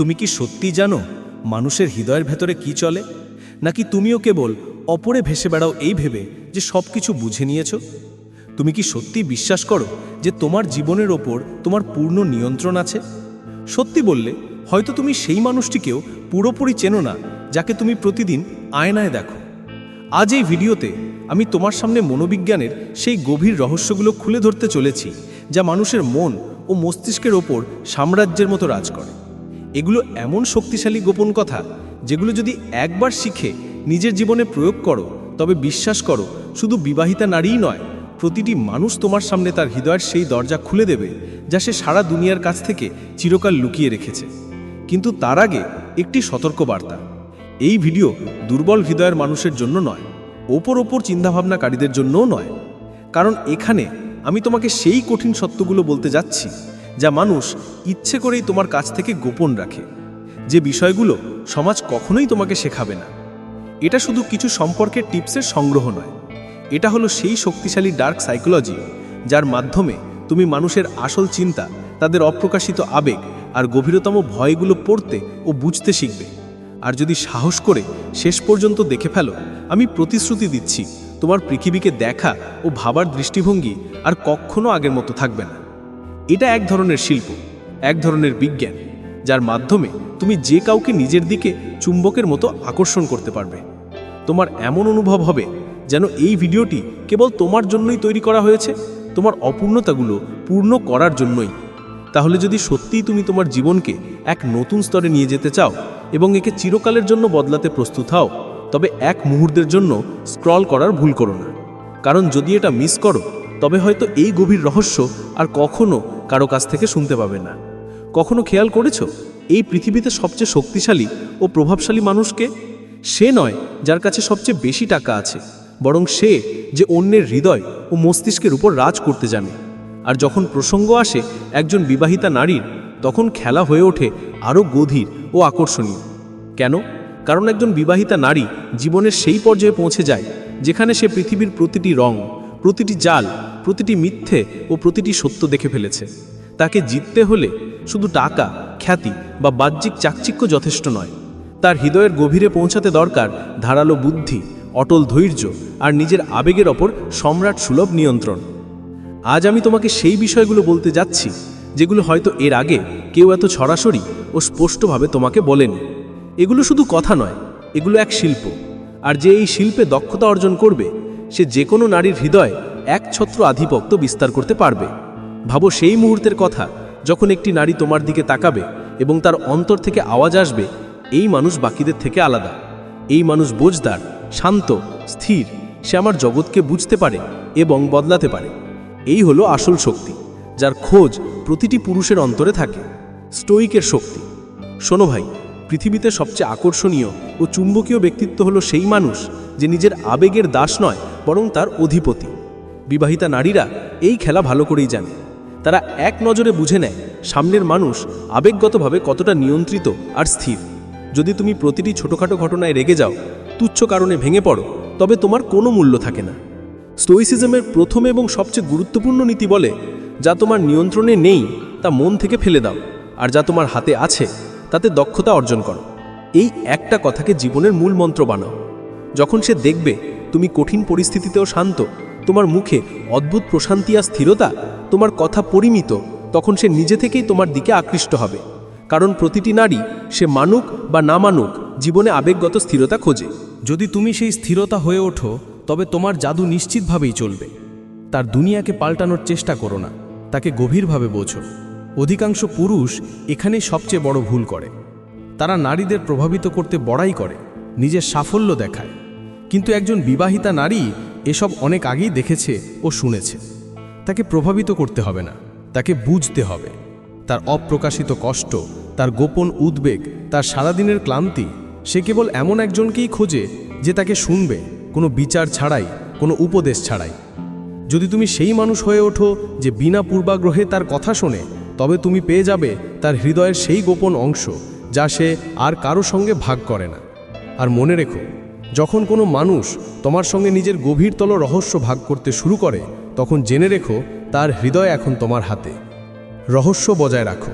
তুমি কি সত্যি জানো মানুষের হৃদয়ের ভেতরে কি চলে? নাকি তুমিও কেবল অপরে ভেসে বেড়াও এই ভেবে যে সব কিছু বুঝে নিয়েছ? তুমি কি সত্যি বিশ্বাস করো যে তোমার জীবনের ওপর তোমার পূর্ণ নিয়ন্ত্রণ আছে? সত্যি বললে, হয়তো তুমি সেই মানুষটিকেও পুরোপুরি চেনো না, যাকে তুমি প্রতিদিন আয়নায় দেখো। আজ এই ভিডিওতে আমি তোমার সামনে মনোবিজ্ঞানের সেই গভীর রহস্যগুলো খুলে ধরতে চলেছি, যা মানুষের মন ও মস্তিষ্কের ওপর সাম্রাজ্যের মতো রাজ করে। এগুলো এমন শক্তিশালী গোপন কথা যেগুলো যদি একবার শিখে নিজের জীবনে প্রয়োগ করো, তবে বিশ্বাস করো, শুধু বিবাহিতা নারীই নয়, প্রতিটি মানুষ তোমার সামনে তার হৃদয়ের সেই দরজা খুলে দেবে যা সে সারা দুনিয়ার কাছ থেকে চিরকাল লুকিয়ে রেখেছে। কিন্তু তার আগে একটি সতর্কবার্তা। এই ভিডিও দুর্বল হৃদয়ের মানুষের জন্য নয়, ওপর ওপর চিন্তাভাবনাকারীদের জন্যও নয়। কারণ এখানে আমি তোমাকে সেই কঠিন সত্যগুলো বলতে যাচ্ছি যা মানুষ ইচ্ছে করেই তোমার কাছ থেকে গোপন রাখে। যে বিষয়গুলো সমাজ কখনোই তোমাকে শেখাবে না। এটা শুধু কিছু সম্পর্কের টিপসের সংগ্রহ নয়। এটা হলো সেই শক্তিশালী ডার্ক সাইকোলজি যার মাধ্যমে তুমি মানুষের আসল চিন্তা, তাদের অপ্রকাশিত আবেগ আর গভীরতম ভয়গুলো পড়তে ও বুঝতে শিখবে। আর যদি সাহস করে শেষ পর্যন্ত দেখে ফেলো, আমি প্রতিশ্রুতি দিচ্ছি, তোমার পৃথিবীকে দেখা ও ভাবার দৃষ্টিভঙ্গি আর কখনো আগের মতো থাকবে না। এটা এক ধরনের শিল্প, এক ধরনের বিজ্ঞান, যার মাধ্যমে তুমি যে কাউকে নিজের দিকে চুম্বকের মতো আকর্ষণ করতে পারবে। তোমার এমন অনুভব হবে যেন এই ভিডিওটি কেবল তোমার জন্যই তৈরি করা হয়েছে, তোমার অপূর্ণতাগুলো পূর্ণ করার জন্যই। তাহলে যদি সত্যিই তুমি তোমার জীবনকে এক নতুন স্তরে নিয়ে যেতে চাও এবং একে চিরকালের জন্য বদলাতে প্রস্তুত হও, তবে এক মুহূর্তের জন্য স্ক্রল করার ভুল করো না। কারণ যদি এটা মিস করো, তবে হয়তো এই গভীর রহস্য আর কখনো কারও কাছ থেকে শুনতে পাবে না। কখনো খেয়াল করেছ? এই পৃথিবীতে সবচেয়ে শক্তিশালী ও প্রভাবশালী মানুষকে? সে নয় যার কাছে সবচেয়ে বেশি টাকা আছে, বরং সে যে অন্যের হৃদয় ও মস্তিষ্কের উপর রাজ করতে জানে। আর যখন প্রসঙ্গ আসে একজন বিবাহিতা নারীর, তখন খেলা হয়ে ওঠে আরও গভীর ও আকর্ষণীয়। কেন? কারণ একজন বিবাহিতা নারী জীবনের সেই পর্যায়ে পৌঁছে যায়, যেখানে সে পৃথিবীর প্রতিটি রং, প্রতিটি জাল প্রতিটি মিথ্যে ও প্রতিটি সত্য দেখে ফেলেছে। তাকে জিততে হলে শুধু টাকা, খ্যাতি বা বাহ্যিক চাকচিক্য যথেষ্ট নয়। তার হৃদয়ের গভীরে পৌঁছাতে দরকার ধারালো বুদ্ধি, অটল ধৈর্য আর নিজের আবেগের ওপর সম্রাট সুলভ নিয়ন্ত্রণ। আজ আমি তোমাকে সেই বিষয়গুলো বলতে যাচ্ছি, যেগুলো হয়তো এর আগে কেউ এত সরাসরি ও স্পষ্টভাবে তোমাকে বলেনি। এগুলো শুধু কথা নয়, এগুলো এক শিল্প। আর যে এই শিল্পে দক্ষতা অর্জন করবে, সে যে কোনো নারীর হৃদয় এক ছত্র আধিপত্য বিস্তার করতে পারবে। ভাবো সেই মুহূর্তের কথা, যখন একটি নারী তোমার দিকে তাকাবে এবং তার অন্তর থেকে আওয়াজ আসবে, এই মানুষ বাকিদের থেকে আলাদা। এই মানুষ বোঝদার, শান্ত, স্থির, সে আমার জগৎকে বুঝতে পারে এবং বদলাতে পারে। এই হলো আসল শক্তি, যার খোঁজ প্রতিটি পুরুষের অন্তরে থাকে। স্টোইকের শক্তি। শোনো ভাই, পৃথিবীতে সবচেয়ে আকর্ষণীয় ও চুম্বকীয় ব্যক্তিত্ব হলো সেই মানুষ যে নিজের আবেগের দাস নয়, বরং তার অধিপতি। বিবাহিতা নারীরা এই খেলা ভালো করেই জানে। তারা এক নজরে বুঝে নেয় সামনের মানুষ আবেগগতভাবে কতটা নিয়ন্ত্রিত আর স্থির। যদি তুমি প্রতিটি ছোটোখাটো ঘটনায় রেগে যাও, তুচ্ছ কারণে ভেঙে পড়ো, তবে তোমার কোনো মূল্য থাকে না। স্টোইসিজমের প্রথম এবং সবচেয়ে গুরুত্বপূর্ণ নীতি বলে, যা তোমার নিয়ন্ত্রণে নেই, তা মন থেকে ফেলে দাও, আর যা তোমার হাতে আছে, তাতে দক্ষতা অর্জন করো। এই একটা কথাকে জীবনের মূল মন্ত্র বানাও। যখন সে দেখবে তুমি কঠিন পরিস্থিতিতেও শান্ত তোমার মুখে অদ্ভুত প্রশান্তি আর স্থিরতা, তোমার কথা পরিমিত, তখন সে নিজে থেকেই তোমার দিকে আকৃষ্ট হবে। কারণ প্রতিটি নারী সে মানুক বা না মানুক, জীবনে আবেগগত স্থিরতা খোঁজে। যদি তুমি সেই স্থিরতা হয়ে ওঠো, তবে তোমার জাদু নিশ্চিতভাবেই চলবে। তার দুনিয়াকে পাল্টানোর চেষ্টা করো না, তাকে গভীরভাবে বোঝো। অধিকাংশ পুরুষ এখানে সবচেয়ে বড় ভুল করে। তারা নারীদের প্রভাবিত করতে বড়াই করে, নিজের সাফল্য দেখায়। কিন্তু একজন বিবাহিতা নারী এসব অনেক আগেই দেখেছে ও শুনেছে। তাকে প্রভাবিত করতে হবে না, তাকে বুঝতে হবে। তার অপ্রকাশিত কষ্ট, তার গোপন উদ্বেগ, তার সারাদিনের ক্লান্তি, সে কেবল এমন একজনকেই খোঁজে যে তাকে শুনবে, কোনো বিচার ছাড়াই, কোনো উপদেশ ছাড়াই। যদি তুমি সেই মানুষ হয়ে ওঠো যে বিনা পূর্বাগ্রহে তার কথা শোনে, তবে তুমি পেয়ে যাবে তার হৃদয়ের সেই গোপন অংশ, যা সে আর কারও সঙ্গে ভাগ করে না। আর মনে রেখো যখন কোনো মানুষ তোমার সঙ্গে নিজের গভীরতল রহস্য ভাগ করতে শুরু করে, তখন জেনে রেখো তার হৃদয় এখন তোমার হাতে। রহস্য বজায় রাখো।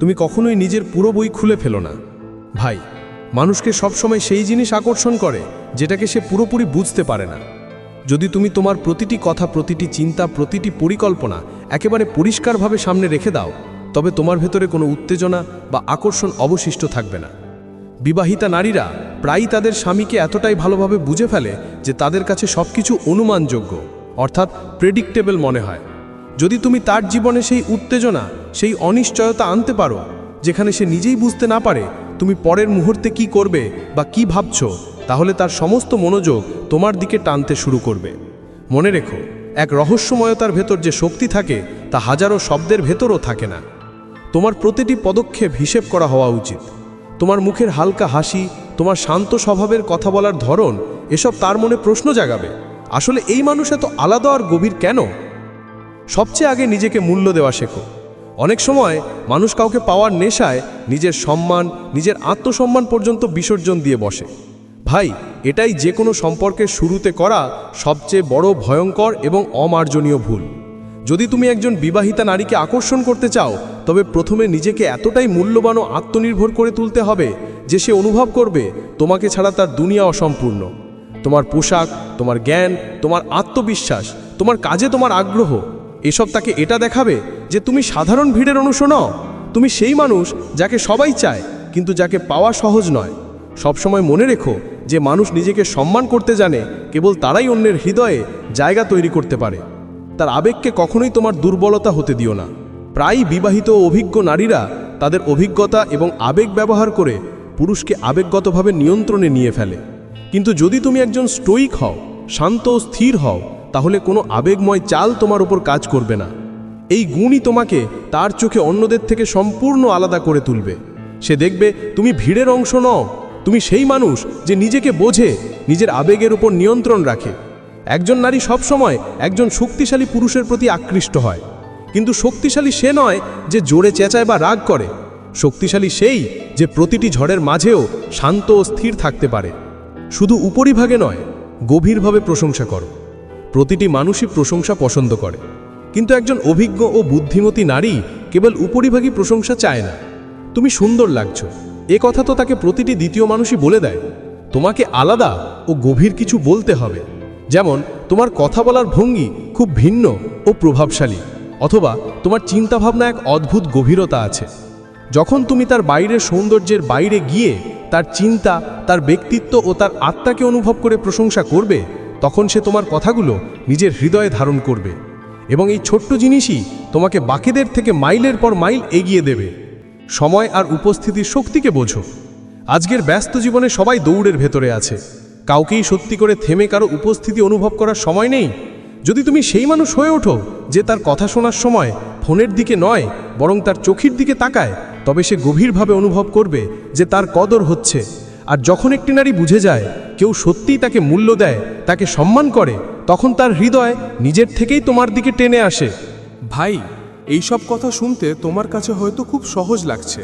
তুমি কখনোই নিজের পুরো বই খুলে ফেলো না। ভাই, মানুষকে সবসময় সেই জিনিস আকর্ষণ করে, যেটাকে সে পুরোপুরি বুঝতে পারে না। যদি তুমি তোমার প্রতিটি কথা, প্রতিটি চিন্তা, প্রতিটি পরিকল্পনা একেবারে পরিষ্কারভাবে সামনে রেখে দাও, তবে তোমার ভেতরে কোনো উত্তেজনা বা আকর্ষণ অবশিষ্ট থাকবে না। বিবাহিতা নারীরা প্রায়ই তাদের স্বামীকে এতটাই ভালোভাবে বুঝে ফেলে যে তাদের কাছে সবকিছু অনুমানযোগ্য, অর্থাৎ প্রেডিক্টেবল মনে হয়। যদি তুমি তার জীবনে সেই উত্তেজনা, সেই অনিশ্চয়তা আনতে পারো, যেখানে সে নিজেই বুঝতে না পারে তুমি পরের মুহূর্তে কি করবে বা কি ভাবছ, তাহলে তার সমস্ত মনোযোগ তোমার দিকে টানতে শুরু করবে। মনে রেখো, এক রহস্যময়তার ভেতর যে শক্তি থাকে, তা হাজারো শব্দের ভেতরও থাকে না। তোমার প্রতিটি পদক্ষেপ হিসেব করা হওয়া উচিত। তোমার মুখের হালকা হাসি, তোমার শান্ত স্বভাবের কথা বলার ধরন, এসব তার মনে প্রশ্ন জাগাবে। আসলে এই মানুষ এত আলাদা আর গভীর কেন? সবচেয়ে আগে নিজেকে মূল্য দেওয়া শেখো। অনেক সময় মানুষ কাউকে পাওয়ার নেশায় নিজের সম্মান, নিজের আত্মসম্মান পর্যন্ত বিসর্জন দিয়ে বসে। ভাই, এটাই যে কোনো সম্পর্কের শুরুতে করা সবচেয়ে বড় ভয়ঙ্কর এবং অমার্জনীয় ভুল। যদি তুমি একজন বিবাহিতা নারীকে আকর্ষণ করতে চাও, তবে প্রথমে নিজেকে এতটাই মূল্যবান ও আত্মনির্ভর করে তুলতে হবে যে সে অনুভব করবে তোমাকে ছাড়া তার দুনিয়া অসম্পূর্ণ। তোমার পোশাক, তোমার জ্ঞান, তোমার আত্মবিশ্বাস, তোমার কাজে তোমার আগ্রহ, এসব তাকে এটা দেখাবে যে তুমি সাধারণ ভিড়ের অংশ নও। তুমি সেই মানুষ যাকে সবাই চায়, কিন্তু যাকে পাওয়া সহজ নয়। সবসময় মনে রেখো যে মানুষ নিজেকে সম্মান করতে জানে, কেবল তারাই অন্যের হৃদয়ে জায়গা তৈরি করতে পারে। তার আবেগকে কখনোই তোমার দুর্বলতা হতে দিও না। প্রায়ই বিবাহিত অভিজ্ঞ নারীরা তাদের অভিজ্ঞতা এবং আবেগ ব্যবহার করে পুরুষকে আবেগগতভাবে নিয়ন্ত্রণে নিয়ে ফেলে। কিন্তু যদি তুমি একজন স্টোইক হও, শান্ত ও স্থির হও, তাহলে কোনো আবেগময় চাল তোমার উপর কাজ করবে না। এই গুণই তোমাকে তার চোখে অন্যদের থেকে সম্পূর্ণ আলাদা করে তুলবে। সে দেখবে তুমি ভিড়ের অংশ নও, তুমি সেই মানুষ যে নিজেকে বোঝে, নিজের আবেগের উপর নিয়ন্ত্রণ রাখে। একজন নারী সবসময় একজন শক্তিশালী পুরুষের প্রতি আকৃষ্ট হয়। কিন্তু শক্তিশালী সে নয় যে জোরে চেঁচায় বা রাগ করে। শক্তিশালী সেই যে প্রতিটি ঝড়ের মাঝেও শান্ত ও স্থির থাকতে পারে। শুধু উপরিভাগে নয়, গভীরভাবে প্রশংসা করো। প্রতিটি মানুষই প্রশংসা পছন্দ করে। কিন্তু একজন অভিজ্ঞ ও বুদ্ধিমতী নারী কেবল উপরিভাগী প্রশংসা চায় না। তুমি সুন্দর লাগছ। এ কথা তো তাকে প্রতিটি দ্বিতীয় মানুষই বলে দেয়। তোমাকে আলাদা ও গভীর কিছু বলতে হবে। যেমন, তোমার কথা বলার ভঙ্গি খুব ভিন্ন ও প্রভাবশালী, অথবা তোমার চিন্তাভাবনা এক অদ্ভুত গভীরতা আছে। যখন তুমি তার বাইরের সৌন্দর্যের বাইরে গিয়ে তার চিন্তা, তার ব্যক্তিত্ব ও তার আত্মাকে অনুভব করে প্রশংসা করবে, তখন সে তোমার কথাগুলো নিজের হৃদয়ে ধারণ করবে এবং এই ছোট্ট জিনিসই তোমাকে বাকিদের থেকে মাইলের পর মাইল এগিয়ে দেবে। সময় আর উপস্থিতির শক্তিকে বোঝো। আজকের ব্যস্ত জীবনে সবাই দৌড়ের ভেতরে আছে। কাউকেই সত্যি করে থেমে কারও উপস্থিতি অনুভব করার সময় নেই? যদি তুমি সেই মানুষ হয়ে ওঠো যে তার কথা শোনার সময় ফোনের দিকে নয়, বরং তার চোখের দিকে তাকায়, তবে সে গভীরভাবে অনুভব করবে যে তার কদর হচ্ছে। আর যখন একটি নারী বুঝে যায় কেউ সত্যিই তাকে মূল্য দেয়, তাকে সম্মান করে, তখন তার হৃদয় নিজের থেকেই তোমার দিকে টেনে আসে। ভাই, এইসব কথা শুনতে তোমার কাছে হয়তো খুব সহজ লাগছে।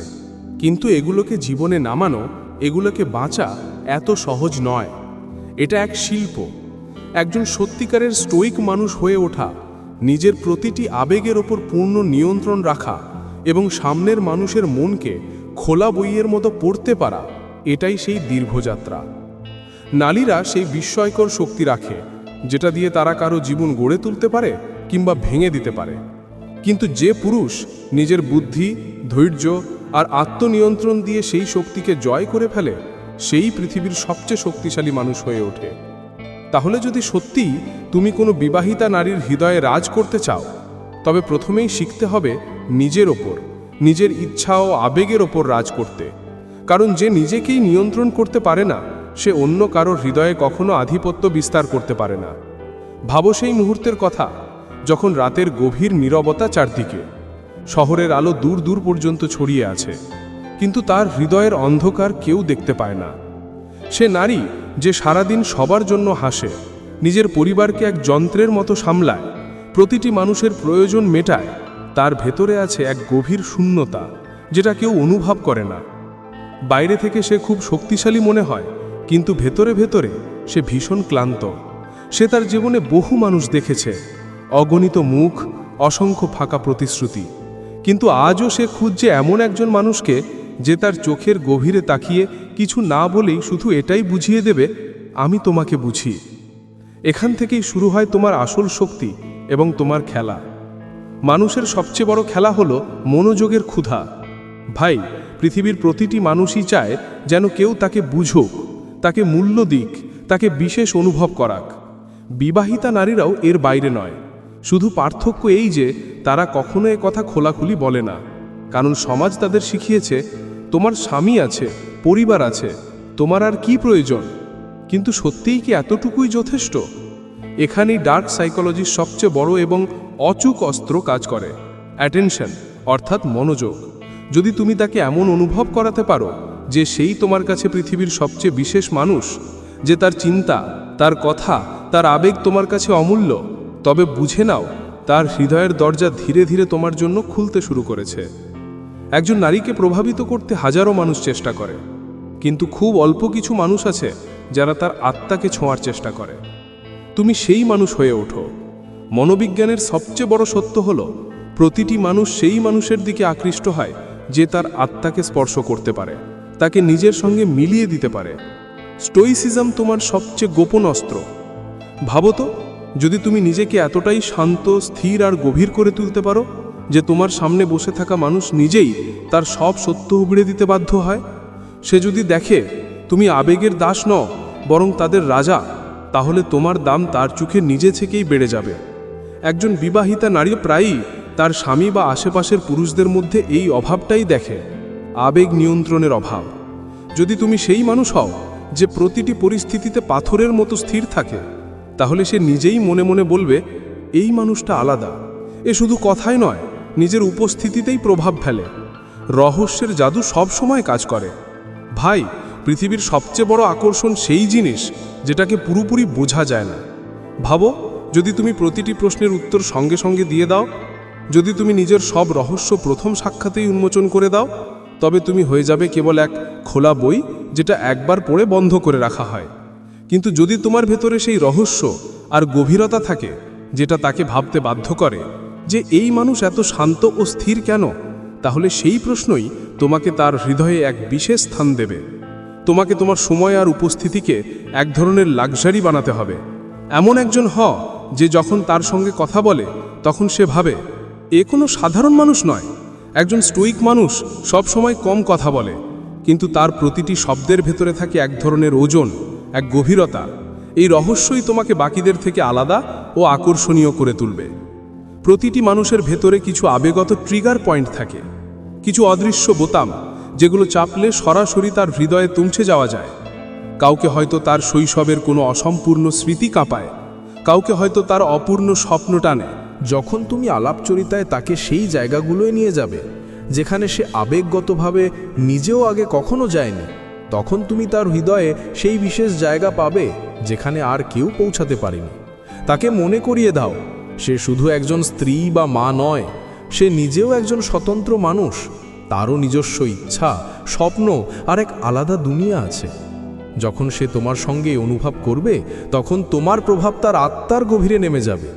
কিন্তু এগুলোকে জীবনে নামানো, এগুলোকে বাঁচা এত সহজ নয়। এটা এক শিল্প। একজন সত্যিকারের স্টোইক মানুষ হয়ে ওঠা, নিজের প্রতিটি আবেগের ওপর পূর্ণ নিয়ন্ত্রণ রাখা এবং সামনের মানুষের মনকে খোলা বইয়ের মতো পড়তে পারা, এটাই সেই দীর্ঘযাত্রা। নারীরা সেই বিস্ময়কর শক্তি রাখে, যেটা দিয়ে তারা কারও জীবন গড়ে তুলতে পারে কিংবা ভেঙে দিতে পারে। কিন্তু যে পুরুষ নিজের বুদ্ধি, ধৈর্য আর আত্মনিয়ন্ত্রণ দিয়ে সেই শক্তিকে জয় করে ফেলে সেই পৃথিবীর সবচেয়ে শক্তিশালী মানুষ হয়ে ওঠে। তাহলে যদি সত্যিই তুমি কোনো বিবাহিতা নারীর হৃদয়ে রাজ করতে চাও, তবে প্রথমেই শিখতে হবে নিজের ওপর, নিজের ইচ্ছা ও আবেগের ওপর রাজ করতে। কারণ যে নিজেকেই নিয়ন্ত্রণ করতে পারে না, সে অন্য কারোর হৃদয়ে কখনো আধিপত্য বিস্তার করতে পারে না। ভাবো সেই মুহূর্তের কথা, যখন রাতের গভীর নীরবতা চারদিকে, শহরের আলো দূর দূর পর্যন্ত ছড়িয়ে আছে। কিন্তু তার হৃদয়ের অন্ধকার কেউ দেখতে পায় না। সে নারী যে সারাদিন সবার জন্য হাসে, নিজের পরিবারকে এক যন্ত্রের মতো সামলায়, প্রতিটি মানুষের প্রয়োজন মেটায়, তার ভেতরে আছে এক গভীর শূন্যতা যেটা কেউ অনুভব করে না। বাইরে থেকে সে খুব শক্তিশালী মনে হয়, কিন্তু ভেতরে ভেতরে সে ভীষণ ক্লান্ত। সে তার জীবনে বহু মানুষ দেখেছে, অগণিত মুখ, অসংখ্য ফাঁকা প্রতিশ্রুতি। কিন্তু আজও সে খুঁজছে এমন একজন মানুষকে যে তার চোখের গভীরে তাকিয়ে কিছু না বলেই শুধু এটাই বুঝিয়ে দেবে, আমি তোমাকে বুঝি। এখান থেকেই শুরু হয় তোমার আসল শক্তি এবং তোমার খেলা। মানুষের সবচেয়ে বড় খেলা হলো মনোযোগের ক্ষুধা। ভাই, পৃথিবীর প্রতিটি মানুষই চায় যেন কেউ তাকে বুঝুক, তাকে মূল্য দিক, তাকে বিশেষ অনুভব করাক। বিবাহিতা নারীরাও এর বাইরে নয়। শুধু পার্থক্য এই যে, তারা কখনো এ কথা খোলাখুলি বলে না। কারণ সমাজ তাদের শিখিয়েছে, তোমার স্বামী আছে, পরিবার আছে, তোমার আর কি প্রয়োজন? কিন্তু সত্যিই কি এতটুকুই যথেষ্ট? এখানেই ডার্ক সাইকোলজির সবচেয়ে বড় এবং অচুক অস্ত্র কাজ করে অ্যাটেনশন অর্থাৎ মনোযোগ। যদি তুমি তাকে এমন অনুভব করাতে পারো যে সেই তোমার কাছে পৃথিবীর সবচেয়ে বিশেষ মানুষ, যে তার চিন্তা, তার কথা, তার আবেগ তোমার কাছে অমূল্য, তবে বুঝে নাও, তার হৃদয়ের দরজা ধীরে ধীরে তোমার জন্য খুলতে শুরু করেছে। একজন নারীকে প্রভাবিত করতে হাজারো মানুষ চেষ্টা করে। কিন্তু খুব অল্প কিছু মানুষ আছে যারা তার আত্মাকে ছোঁয়ার চেষ্টা করে। তুমি সেই মানুষ হয়ে ওঠো। মনোবিজ্ঞানের সবচেয়ে বড় সত্য হল, প্রতিটি মানুষ সেই মানুষের দিকে আকৃষ্ট হয় যে তার আত্মাকে স্পর্শ করতে পারে, তাকে নিজের সঙ্গে মিলিয়ে দিতে পারে। স্টোইসিজম তোমার সবচেয়ে গোপন অস্ত্র। ভাবো তো, যদি তুমি নিজেকে এতটাই শান্ত, স্থির আর গভীর করে তুলতে পারো যে তোমার সামনে বসে থাকা মানুষ নিজেই তার সব সত্য উগড়ে দিতে বাধ্য হয়? সে যদি দেখে, তুমি আবেগের দাস নও, বরং তাদের রাজা তাহলে তোমার দাম তার চোখে নিজে থেকেই বেড়ে যাবে। একজন বিবাহিতা নারী প্রায়ই তার স্বামী বা আশেপাশের পুরুষদের মধ্যে এই অভাবটাই দেখে, আবেগ নিয়ন্ত্রণের অভাব। যদি তুমি সেই মানুষ হও, যে প্রতিটি পরিস্থিতিতে পাথরের মতো স্থির থাকে, তাহলে সে নিজেই মনে মনে বলবে, এই মানুষটা আলাদা। এ শুধু কথাই নয় নিজের উপস্থিতিতেই প্রভাব ফেলে। রহস্যের জাদু সব সময় কাজ করে। ভাই, পৃথিবীর সবচেয়ে বড় আকর্ষণ সেই জিনিস যেটাকে পুরোপুরি বোঝা যায় না। ভাবো, যদি তুমি প্রতিটি প্রশ্নের উত্তর সঙ্গে সঙ্গে দিয়ে দাও, যদি তুমি নিজের সব রহস্য প্রথম সাক্ষাতেই উন্মোচন করে দাও, তবে তুমি হয়ে যাবে কেবল এক খোলা বই যেটা একবার পড়ে বন্ধ করে রাখা হয়। কিন্তু যদি তোমার ভেতরে সেই রহস্য আর গভীরতা থাকে, যেটা তাকে ভাবতে বাধ্য করে যে এই মানুষ এত শান্ত ও স্থির কেন? তাহলে সেই প্রশ্নই তোমাকে তার হৃদয়ে এক বিশেষ স্থান দেবে। তোমাকে তোমার সময় আর উপস্থিতিকে এক ধরনের লাক্সারি বানাতে হবে। এমন একজন হ, যে যখন তার সঙ্গে কথা বলে, তখন সে ভাবে, এ কোনো সাধারণ মানুষ নয়। একজন স্টোইক মানুষ সব সময় কম কথা বলে। কিন্তু তার প্রতিটি শব্দের ভেতরে থাকে এক ধরনের ওজন, এক গভীরতা। এই রহস্যই তোমাকে বাকিদের থেকে আলাদা ও আকর্ষণীয় করে তুলবে। প্রতিটি মানুষের ভেতরে কিছু আবেগত ট্রিগার পয়েন্ট থাকে। কিছু অদৃশ্য বোতাম, যেগুলো চাপলে সরাসরি তার হৃদয়ে তুমছে যাওয়া যায়। কাউকে হয়তো তার শৈশবের কোনো অসম্পূর্ণ স্মৃতি কাঁপায়। কাউকে হয়তো তার অপূর্ণ স্বপ্ন টানে। যখন তুমি আলাপচরিতায় তাকে সেই জায়গাগুলোয় নিয়ে যাবে, যেখানে সে আবেগগতভাবে নিজেও আগে কখনো যায়নি, তখন তুমি তার হৃদয়ে সেই বিশেষ জায়গা পাবে, যেখানে আর কেউ পৌঁছাতে পারেনি। তাকে মনে করিয়ে দাও সে শুধু একজন স্ত্রী বা মা নয়, সে নিজেও একজন স্বতন্ত্র মানুষ। তারও নিজস্ব ইচ্ছা, স্বপ্ন আর এক আলাদা দুনিয়া আছে। যখন সে তোমার সঙ্গে অনুভব করবে, তখন তোমার প্রভাব তার আত্মার গভীরে নেমে যাবে।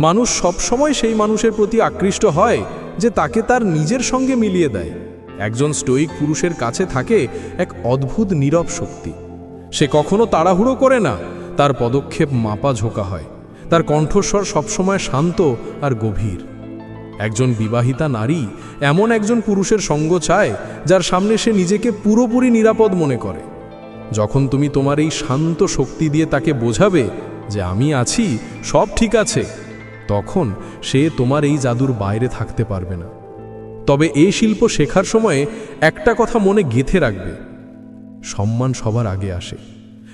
মানুষ সবসময় সেই মানুষের প্রতি আকৃষ্ট হয়, যে তাকে তার নিজের সঙ্গে মিলিয়ে দেয়। একজন স্টোইক পুরুষের কাছে থাকে এক অদ্ভুত নীরব শক্তি। সে কখনো তাড়াহুড়ো করে না, তার পদক্ষেপ মাপা ঝোঁকা হয়। তার কণ্ঠস্বর সবসময় শান্ত আর গভীর। একজন বিবাহিতা নারী এমন একজন পুরুষের সঙ্গ চায়, যার সামনে সে নিজেকে পুরোপুরি নিরাপদ মনে করে। যখন তুমি তোমার এই শান্ত শক্তি দিয়ে তাকে বোঝাবে যে আমি আছি, সব ঠিক আছে, তখন সে তোমার এই জাদুর বাইরে থাকতে পারবে না। তবে এই শিল্প শেখার সময়ে একটা কথা মনে গেথে রাখবে, সম্মান সবার আগে আসে।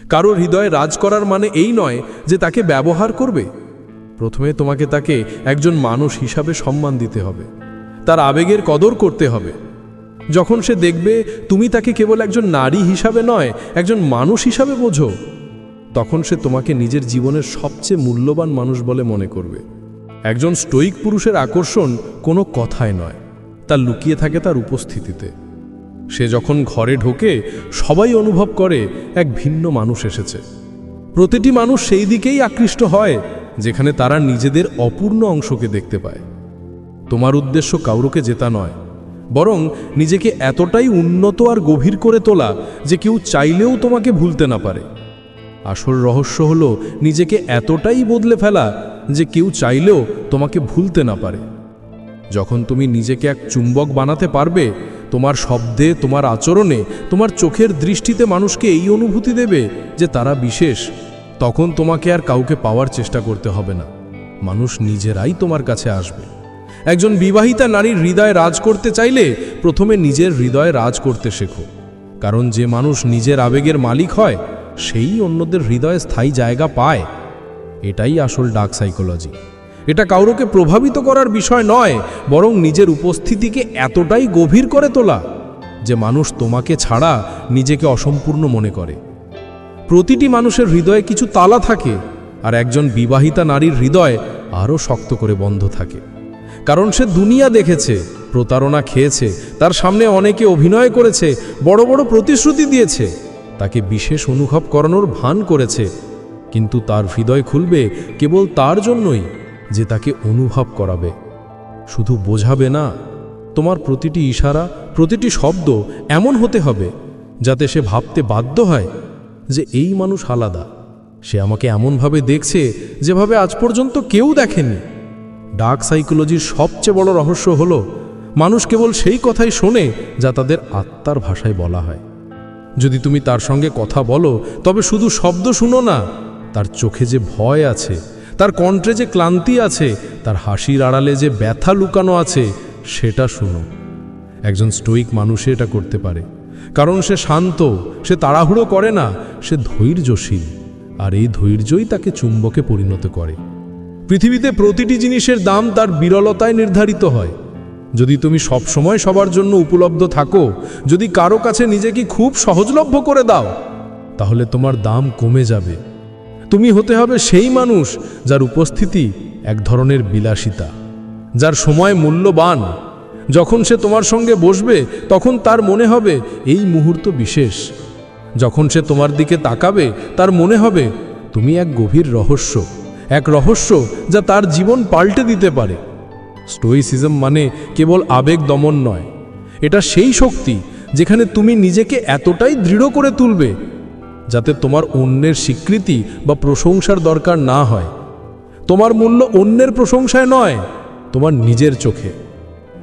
কারোর হৃদয়ে রাজ করার মানে এই নয় যে তাকে ব্যবহার করবে। প্রথমে তোমাকে তাকে একজন মানুষ হিসাবে সম্মান দিতে হবে। তার আবেগের কদর করতে হবে। যখন সে দেখবে তুমি তাকে কেবল একজন নারী হিসাবে নয়, একজন মানুষ হিসাবে বোঝো, তখন সে তোমাকে নিজের জীবনের সবচেয়ে মূল্যবান মানুষ বলে মনে করবে। একজন স্টোইক পুরুষের আকর্ষণ কোনো কথায় নয়, তা লুকিয়ে থাকে তার উপস্থিতিতে। সে যখন ঘরে ঢোকে, সবাই অনুভব করে এক ভিন্ন মানুষ এসেছে। প্রতিটি মানুষ সেই দিকেই আকৃষ্ট হয়, যেখানে তারা নিজেদের অপূর্ণ অংশকে দেখতে পায়। তোমার উদ্দেশ্য কাউরকে জেতা নয়, বরং নিজেকে এতটাই উন্নত আর গভীর করে তোলা যে কেউ চাইলেও তোমাকে ভুলতে না পারে। আসল রহস্য হলো, নিজেকে এতটাই বদলে ফেলা যে কেউ চাইলেও তোমাকে ভুলতে না পারে। যখন তুমি নিজেকে এক চুম্বক বানাতে পারবে তোমার শব্দে, তোমার আচরণে, তোমার চোখের দৃষ্টিতে মানুষকে এই অনুভূতি দেবে যে তারা বিশেষ। তখন তোমাকে আর কাউকে পাওয়ার চেষ্টা করতে হবে না। মানুষ নিজেরাই তোমার কাছে আসবে। একজন বিবাহিতা নারীর হৃদয়ে রাজ করতে চাইলে প্রথমে নিজের হৃদয়ে রাজ করতে শেখো। কারণ যে মানুষ নিজের আবেগের মালিক হয়, সেই অন্যদের হৃদয়ে স্থায়ী জায়গা পায়। এটাই আসল ডার্ক সাইকোলজি এটা কাউরকে প্রভাবিত করার বিষয় নয়, বরং নিজের উপস্থিতিকে এতটাই গভীর করে তোলা যে মানুষ তোমাকে ছাড়া নিজেকে অসম্পূর্ণ মনে করে। প্রতিটি মানুষের হৃদয়ে কিছু তালা থাকে, আর একজন বিবাহিতা নারীর হৃদয় আরও শক্ত করে বন্ধ থাকে। কারণ সে দুনিয়া দেখেছে, প্রতারণা খেয়েছে, তার সামনে অনেকে অভিনয় করেছে, বড় বড় প্রতিশ্রুতি দিয়েছে, তাকে বিশেষ অনুভব করানোর ভান করেছে, কিন্তু তার হৃদয় খুলবে কেবল তার জন্যই যে তাকে অনুভব করাবে। শুধু বোঝাবে না, তোমার প্রতিটি ইশারা, প্রতিটি শব্দ এমন হতে হবে যাতে সে ভাবতে বাধ্য হয় যে এই মানুষ আলাদা। সে আমাকে এমনভাবে দেখছে যেভাবে আজ পর্যন্ত কেউ দেখেনি। ডার্ক সাইকোলজির সবচেয়ে বড় রহস্য হল, মানুষ কেবল সেই কথাই শোনে যা তাদের আত্মার ভাষায় বলা হয়। যদি তুমি তার সঙ্গে কথা বলো, তবে শুধু শব্দ শুনো না, তার চোখে যে ভয় আছে তার কণ্ঠে যে ক্লান্তি আছে, তার হাসির আড়ালে যে ব্যথা লুকানো আছে, সেটা শুনো। একজন স্টোইক মানুষে এটা করতে পারে। কারণ সে শান্ত, সে তাড়াহুড়ো করে না, সে ধৈর্যশীল। আর এই ধৈর্যই তাকে চুম্বকে পরিণত করে। পৃথিবীতে প্রতিটি জিনিসের দাম তার বিরলতায় নির্ধারিত হয়। যদি তুমি সব সময় সবার জন্য উপলব্ধ থাকো, যদি কারও কাছে নিজেকে খুব সহজলভ্য করে দাও, তাহলে তোমার দাম কমে যাবে। তুমি হতে হবে সেই মানুষ যার উপস্থিতি এক ধরনের বিলাসিতা, যার সময় মূল্যবান। যখন সে তোমার সঙ্গে বসবে, তখন তার মনে হবে এই মুহূর্ত বিশেষ। যখন সে তোমার দিকে তাকাবে, তার মনে হবে তুমি এক গভীর রহস্য, এক রহস্য যা তার জীবন পাল্টে দিতে পারে। স্টোইসিজম মানে কেবল আবেগ দমন নয়, এটা সেই শক্তি যেখানে তুমি নিজেকে এতটাই দৃঢ় করে তুলবে যাতে তোমার অন্যের স্বীকৃতি বা প্রশংসার দরকার না হয়। তোমার মূল্য অন্যের প্রশংসায় নয়, তোমার নিজের চোখে।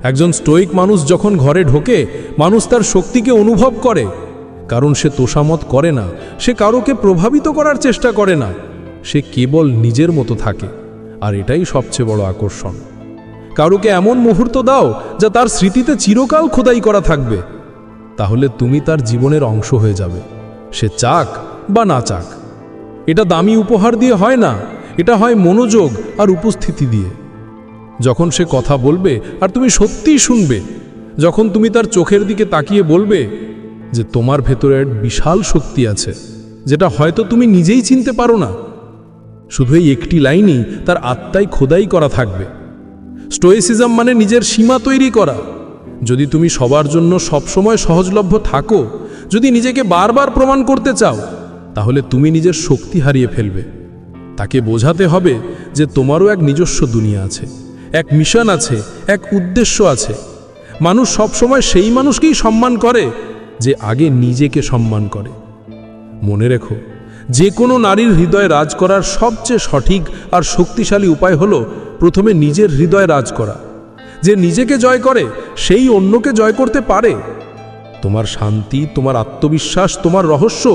একজন স্টোইক মানুষ যখন ঘরে ঢোকে, মানুষ তার শক্তিকে অনুভব করে, কারণ সে তোষামত করে না, সে কারোকে প্রভাবিত করার চেষ্টা করে না, সে কেবল নিজের মতো থাকে, আর এটাই সবচেয়ে বড় আকর্ষণ। কারোকে এমন মুহূর্ত দাও যা তার স্মৃতিতে চিরকাল খোদাই করা থাকবে, তাহলে তুমি তার জীবনের অংশ হয়ে যাবে। সে চাক বা না চাক। এটা দামি উপহার দিয়ে হয় না, এটা হয় মনোযোগ আর উপস্থিতি দিয়ে। যখন সে কথা বলবে আর তুমি সত্যিই শুনবে, যখন তুমি তার চোখের দিকে তাকিয়ে বলবে যে তোমার ভেতরে বিশাল শক্তি আছে, যেটা হয়তো তুমি নিজেই চিনতে পারো না। শুধু এই একটি লাইনই তার আত্মায় খোদাই করা থাকবে। স্টোয়েসিজম মানে নিজের সীমা তৈরি করা। যদি তুমি সবার জন্য সবসময় সহজলভ্য থাকো যদি নিজেকে বারবার প্রমাণ করতে চাও, তাহলে তুমি নিজের শক্তি হারিয়ে ফেলবে। তাকে বোঝাতে হবে যে তোমারও এক নিজস্ব দুনিয়া আছে, এক মিশন আছে, এক উদ্দেশ্য আছে। মানুষ সবসময় সেই মানুষকেই সম্মান করে যে আগে নিজেকে সম্মান করে। মনে রেখো, যে কোনো নারীর হৃদয় রাজ করার সবচেয়ে সঠিক আর শক্তিশালী উপায় হলো প্রথমে নিজের হৃদয় রাজ করা। যে নিজেকে জয় করে, সেই অন্যকে জয় করতে পারে। তোমার শান্তি, তোমার আত্মবিশ্বাস, তোমার রহস্য,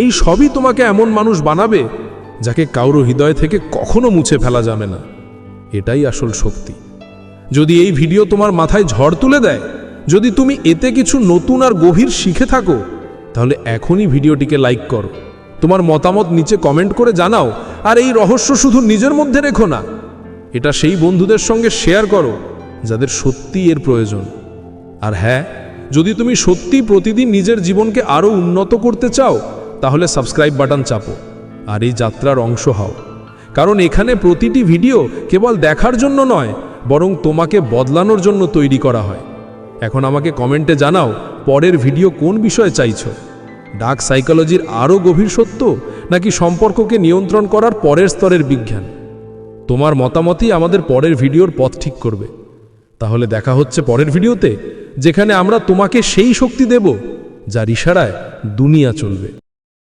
এই সবই তোমাকে এমন মানুষ বানাবে যাকে কারও হৃদয় থেকে কখনো মুছে ফেলা যাবে না। এটাই আসল শক্তি। যদি এই ভিডিও তোমার মাথায় ঝড় তুলে দেয়, যদি তুমি এতে কিছু নতুন আর গভীর শিখে থাকো, তাহলে এখনই ভিডিওটিকে লাইক করো। তোমার মতামত নিচে কমেন্ট করে জানাও, আর এই রহস্য শুধু নিজের মধ্যে রেখো না, এটা সেই বন্ধুদের সঙ্গে শেয়ার করো, যাদের সত্যি এর প্রয়োজন। আর হ্যাঁ যদি তুমি সত্যি প্রতিদিন নিজের জীবনকে আরও উন্নত করতে চাও, তাহলে সাবস্ক্রাইব বাটন চাপো আর এই যাত্রার অংশ হও। কারণ এখানে প্রতিটি ভিডিও কেবল দেখার জন্য নয়, বরং তোমাকে বদলানোর জন্য তৈরি করা হয়। এখন আমাকে কমেন্টে জানাও, পরের ভিডিও কোন বিষয়ে চাইছো? ডার্ক সাইকোলজির আরও গভীর সত্য, নাকি সম্পর্ককে নিয়ন্ত্রণ করার পরের স্তরের বিজ্ঞান? তোমার মতামতই আমাদের পরের ভিডিওর পথ ঠিক করবে। তাহলে দেখা হচ্ছে পরের ভিডিওতে। যেখানে আমরা তোমাকে সেই শক্তি দেব যার ইশারায় দুনিয়া চলবে।